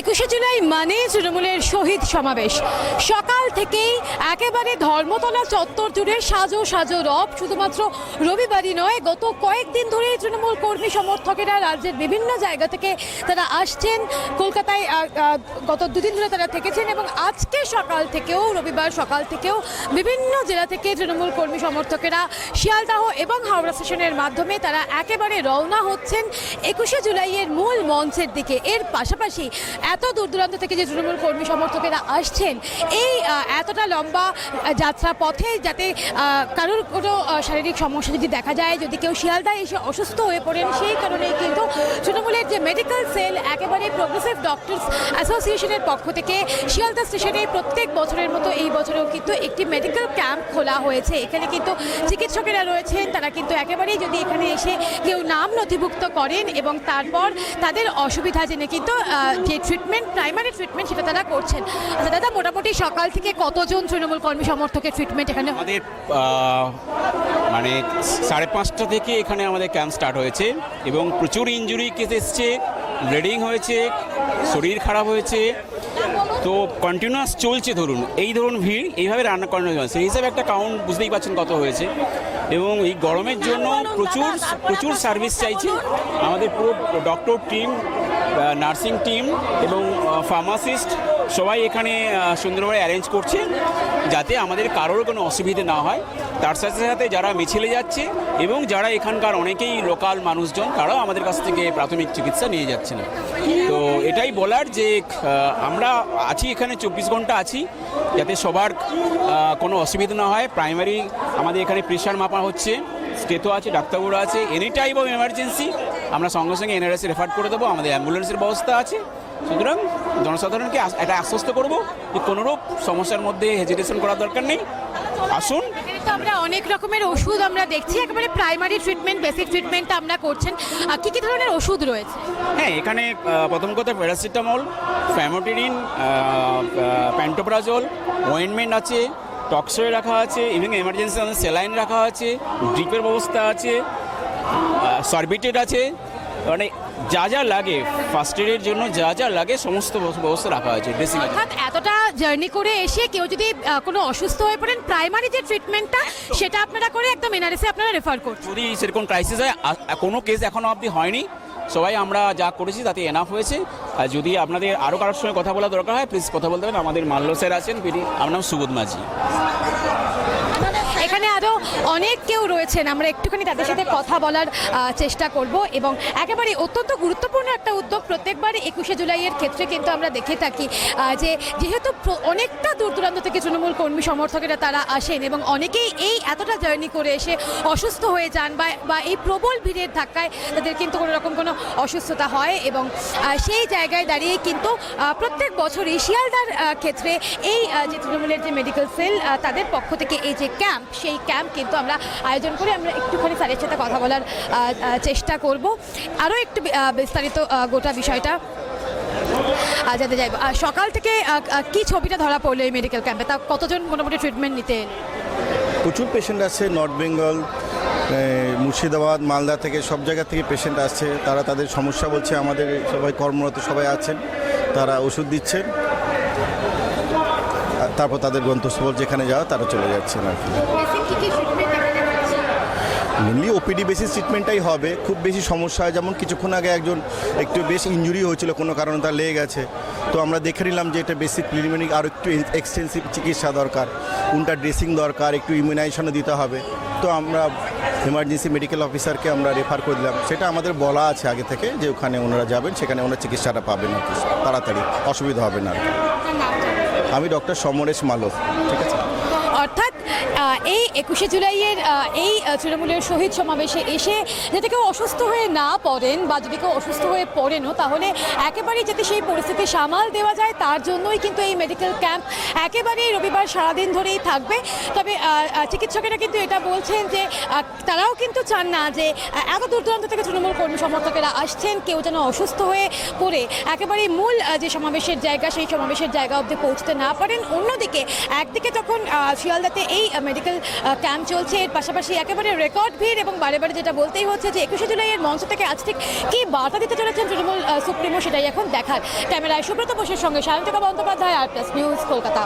একুশে জুলাই মানে তৃণমূলের শহীদ সমাবেশ। সকাল থেকেই একেবারে ধর্মতলা চত্বর জুড়ে সাজো সাজো রব। শুধুমাত্র রবিবারই নয়, গত কয়েকদিন ধরেই তৃণমূল কর্মী সমর্থকেরা রাজ্যের বিভিন্ন জায়গা থেকে তারা আসছেন। কলকাতায় গত দুদিন ধরে তারা থেকেছেন এবং আজকে সকাল থেকেও, রবিবার সকাল থেকেও বিভিন্ন জেলা থেকে তৃণমূল কর্মী সমর্থকেরা শিয়ালদাহ এবং হাওড়া স্টেশনের মাধ্যমে তারা একেবারে রওনা হচ্ছেন। একুশে জুলাইয়ের মূল মঞ্চের দিকে। এর পাশাপাশি এত দূর দূরান্ত থেকে যে তৃণমূল কর্মী সমর্থকেরা আসছেন, এই এতটা লম্বা যাত্রা পথে যাতে কারোর কোনো শারীরিক সমস্যা যদি দেখা যায়, যদি কেউ শিয়ালদায় এসে অসুস্থ হয়ে পড়েন, সেই কারণেই কিন্তু তৃণমূলের যে মেডিকেল সেল একেবারে প্রোগ্রেসিভ ডক্টরস অ্যাসোসিয়েশনের পক্ষ থেকে শিয়ালদা স্টেশনে প্রত্যেক বছরের মতো এই বছরেও কিন্তু একটি মেডিকেল ক্যাম্প খোলা হয়েছে। এখানে কিন্তু চিকিৎসকেরা রয়েছেন, তারা কিন্তু একেবারেই যদি এখানে এসে কেউ নাম নথিভুক্ত করেন এবং তারপর তাদের অসুবিধা জেনে কিন্তু যে ট্রিটমেন্ট প্রাইমারি ট্রিটমেন্ট সেটা তারা করছেন। আচ্ছা দাদা মোটামুটি সকাল থেকে কতজন তৃণমূল কর্মী সমর্থকের ট্রিটমেন্ট এখানে আমাদের মানে সাড়ে পাঁচটা থেকে এখানে আমাদের ক্যাম্প স্টার্ট হয়েছে এবং প্রচুর ইঞ্জুরি কেস এসছে ব্লিডিং হয়েছে শরীর খারাপ হয়েছে। তো কন্টিনিউয়াস চলছে ধরুন এই ধরুন ভিড় এইভাবে রান্না করানো হয়। সেই হিসাবে একটা কাউন্ট বুঝতেই পারছেন কত হয়েছে। এবং এই গরমের জন্য প্রচুর প্রচুর সার্ভিস চাইছে আমাদের পুরো ডক্টর টিম নার্সিং টিম এবং ফার্মাসিস্ট সবাই এখানে সুন্দরভাবে অ্যারেঞ্জ করছে যাতে আমাদের কারোর কোনো অসুবিধে না হয়। তার সাথে সাথে যারা মিছিলে যাচ্ছে এবং যারা এখানকার অনেকেই লোকাল মানুষজন, তারাও আমাদের কাছ থেকে প্রাথমিক চিকিৎসা নিয়ে যাচ্ছেন। তো এটাই বলার যে আমরা আছি এখানে, চব্বিশ ঘণ্টা আছি, যাতে সবার কোনো অসুবিধা না হয়। প্রাইমারি আমাদের এখানে প্রেশার মাপা হচ্ছে। স্টেথো আছে ডাক্তারবাবুরা আছে এনি টাইপ অফ এমার্জেন্সি আমরা সঙ্গে সঙ্গে এনআরএসে রেফার করে দেবো আমাদের অ্যাম্বুলেন্সের ব্যবস্থা আছে। সুতরাং জনসাধারণকে এটা আশ্বস্ত করব যে কোনোরূপ সমস্যার মধ্যে হেজিটেশন করার দরকার নেই। আসুন। তো আমরা অনেক রকমের ওষুধ আমরা দেখছি একেবারে প্রাইমারি ট্রিটমেন্ট বেসিক ট্রিটমেন্ট আমরা করছেন। কি কি ধরনের ওষুধ রয়েছে? হ্যাঁ এখানে প্রথম কথা প্যারাসিটামল ফ্যামোটিরিন প্যান্টোপ্রাজল ওয়েনমেন্ট আছে টক্সরে রাখা আছে এবং এমার্জেন্সি আমাদের স্যালাইন রাখা আছে ড্রিপের ব্যবস্থা আছে সরবিটেড আছে। মানে যা যা লাগে ফার্স্ট এডের জন্য যা যা লাগে সমস্ত ব্যবস্থা রাখা আছে ড্রেসিং অর্থাৎ এতটা জার্নি করে এসে কেউ যদি কোনো অসুস্থ হয়ে পড়েন প্রাইমারি যে ট্রিটমেন্টটা সেটা আপনারা করে একদম এনআরএসে আপনারা রেফার করছেন। যদি সেরকম ক্রাইসিস হয় কোনো কেস এখনও অবধি হয়নি। সবাই, আমরা যা করেছি তাতে এনাফ হয়েছে। আর যদি আপনাদের আরও কারোর সঙ্গে কথা বলা দরকার হয় প্লিজ কথা বলতে পারেন। আমাদের মাল্য স্যার আছেন আমার নাম সুবোধ মাঝি। এখানে আরও অনেক কেউ রয়েছেন। আমরা একটুখানি তাদের সাথে কথা বলার চেষ্টা করব এবং একেবারে অত্যন্ত গুরুত্বপূর্ণ একটা উদ্যোগ প্রত্যেকবার একুশে জুলাইয়ের ক্ষেত্রে কিন্তু আমরা দেখে থাকি যে যেহেতু অনেকটা দূর দূরান্ত থেকে তৃণমূল কর্মী সমর্থকেরা তারা আসেন এবং অনেকেই এই এতটা জার্নি করে এসে অসুস্থ হয়ে যান বা বা এই প্রবল ভিড়ের ধাক্কায় তাদের কিন্তু কোনো রকম কোনো অসুস্থতা হয় এবং সেই জায়গায় দাঁড়িয়ে কিন্তু প্রত্যেক বছরই শিয়ালদার ক্ষেত্রে এই যে তৃণমূলের যে মেডিকেল সেল তাদের পক্ষ থেকে এই যে ক্যাম্প সেই ক্যাম্প কিন্তু আমরা আয়োজন করে। আমরা একটুখানি স্যারের সাথে কথা বলার চেষ্টা করব। আরও একটু বিস্তারিত গোটা বিষয়টা চাইব। আহ, সকাল থেকে কি ছবিটা ধরা পড়ল এই মেডিকেল ক্যাম্পে তা কতজন মোটামুটি ট্রিটমেন্ট নিতে প্রচুর পেশেন্ট আছে নর্থ বেঙ্গল মুর্শিদাবাদ মালদা থেকে সব জায়গা থেকে পেশেন্ট আসছে। তারা তাদের সমস্যা বলছে আমাদের সবাই কর্মরত সবাই আছেন তারা ওষুধ দিচ্ছেন। তারপর তাদের গন্তব্যস্থল যেখানে যাওয়া তারা চলে যাচ্ছেন আর কি। মেনলি ওপিডি বেসিস ট্রিটমেন্টটাই হবে। খুব বেশি সমস্যা হয়। যেমন কিছুক্ষণ আগে একজন একটু বেশ ইঞ্জুরি হয়েছিল, কোনো কারণে তার লেগে গেছে তো আমরা দেখে নিলাম যে এটা বেসিক প্রিলিমিনারি আর একটু এক্সটেন্সিভ চিকিৎসা দরকার, কোনটা ড্রেসিং দরকার, একটু ইমিউনাইজেশনও দিতে হবে। তো আমরা এমার্জেন্সি মেডিকেল অফিসারকে আমরা রেফার করে দিলাম। সেটা আমাদের বলা আছে আগে থেকে যে ওখানে ওনারা যাবেন, সেখানে ওনারা চিকিৎসাটা পাবেন আর কি। তাড়াতাড়ি, অসুবিধা হবে না আর কি। আমি ডক্টর সমরেশ মালক ঠিক আছে? এই একুশে জুলাইয়ের এই তৃণমূলের শহীদ সমাবেশে এসে যাতে কেউ অসুস্থ হয়ে না পড়েন বা যদি কেউ অসুস্থ হয়ে পড়েনও, তাহলে একেবারেই যাতে সেই পরিস্থিতি সামাল দেওয়া যায়, তার জন্যই কিন্তু এই মেডিকেল ক্যাম্প একেবারেই রবিবার সারাদিন ধরেই থাকবে। তবে চিকিৎসকেরা কিন্তু এটা বলছেন যে তারাও কিন্তু চান না যে এত দূর দূরান্ত থেকে তৃণমূল কর্মী সমর্থকেরা আসছেন, কেউ যেন অসুস্থ হয়ে পড়ে। একেবারেই মূল যে সমাবেশের জায়গা, সেই সমাবেশের জায়গা অবধি পৌঁছতে না পারেন। অন্যদিকে, একদিকে যখন শিয়ালদাতে এই মেডিকেল ক্যাম্প চলছে। এর পাশাপাশি একেবারে রেকর্ড ভিড় এবং বারে বারে যেটা বলতেই হচ্ছে যে একুশে জুলাইয়ের মঞ্চ থেকে আজ ঠিক কী বার্তা দিতে চলেছেন তৃণমূল সুপ্রিমো সেটাই এখন দেখার। ক্যামেরায় সুব্রত বোসের সঙ্গে Sayantika Bandyopadhyay, R plus news Kolkata.